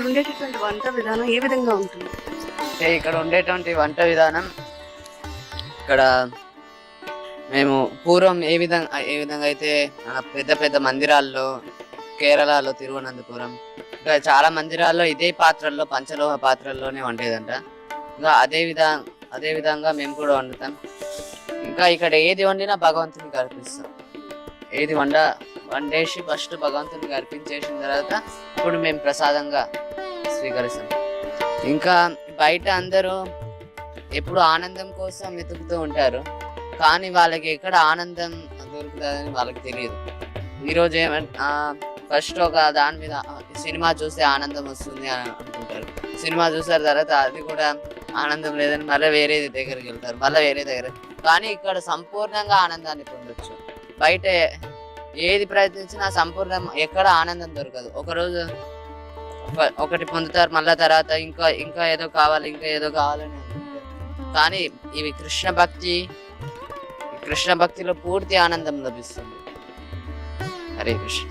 ఇక్కడ ఉండేటటువంటి వంట విధానం ఏ విధంగా ఉంటుంది? అంటే ఇక్కడ ఉండేటువంటి వంట విధానం ఇక్కడ మేము పూర్వం ఏ విధంగా ఏ విధంగా అయితే పెద్ద పెద్ద మందిరాల్లో కేరళలో తిరువనంతపురం ఇంకా చాలా మందిరాల్లో ఇదే పాత్రల్లో పంచలోహ పాత్రల్లోనే వండేదంట. ఇంకా అదే విధా అదే విధంగా మేము కూడా వండుతాం. ఇంకా ఇక్కడ ఏది వండినా భగవంతునికి అర్పిస్తాం. ఏది వండ వండేసి ఫస్ట్ భగవంతునికి అర్పించేసిన తర్వాత ఇప్పుడు మేము ప్రసాదంగా స్వీకరిస్తాం. ఇంకా బయట అందరూ ఎప్పుడు ఆనందం కోసం వెతుకుతూ ఉంటారు. కానీ వాళ్ళకి ఎక్కడ ఆనందం దొరుకుతుందని వాళ్ళకి తెలియదు. ఈరోజు ఏమంటే ఫస్ట్ ఒక దాని మీద సినిమా చూస్తే ఆనందం వస్తుంది అని అనుకుంటారు. సినిమా చూసారు తర్వాత అది కూడా ఆనందం లేదని మళ్ళీ వేరే దగ్గరికి వెళ్తారు. మళ్ళీ వేరే దగ్గర. కానీ ఇక్కడ సంపూర్ణంగా ఆనందాన్ని పొందొచ్చు. బయట ఏది ప్రయత్నించినా సంపూర్ణం ఎక్కడ ఆనందం దొరకదు. ఒకరోజు ఒకటి పొందుతారు మళ్ళా తర్వాత ఇంకా ఇంకా ఏదో కావాలి ఇంకా ఏదో కావాలని. కానీ ఇవి కృష్ణ భక్తి కృష్ణ భక్తిలో పూర్తి ఆనందం లభిస్తుంది. హరే కృష్ణ.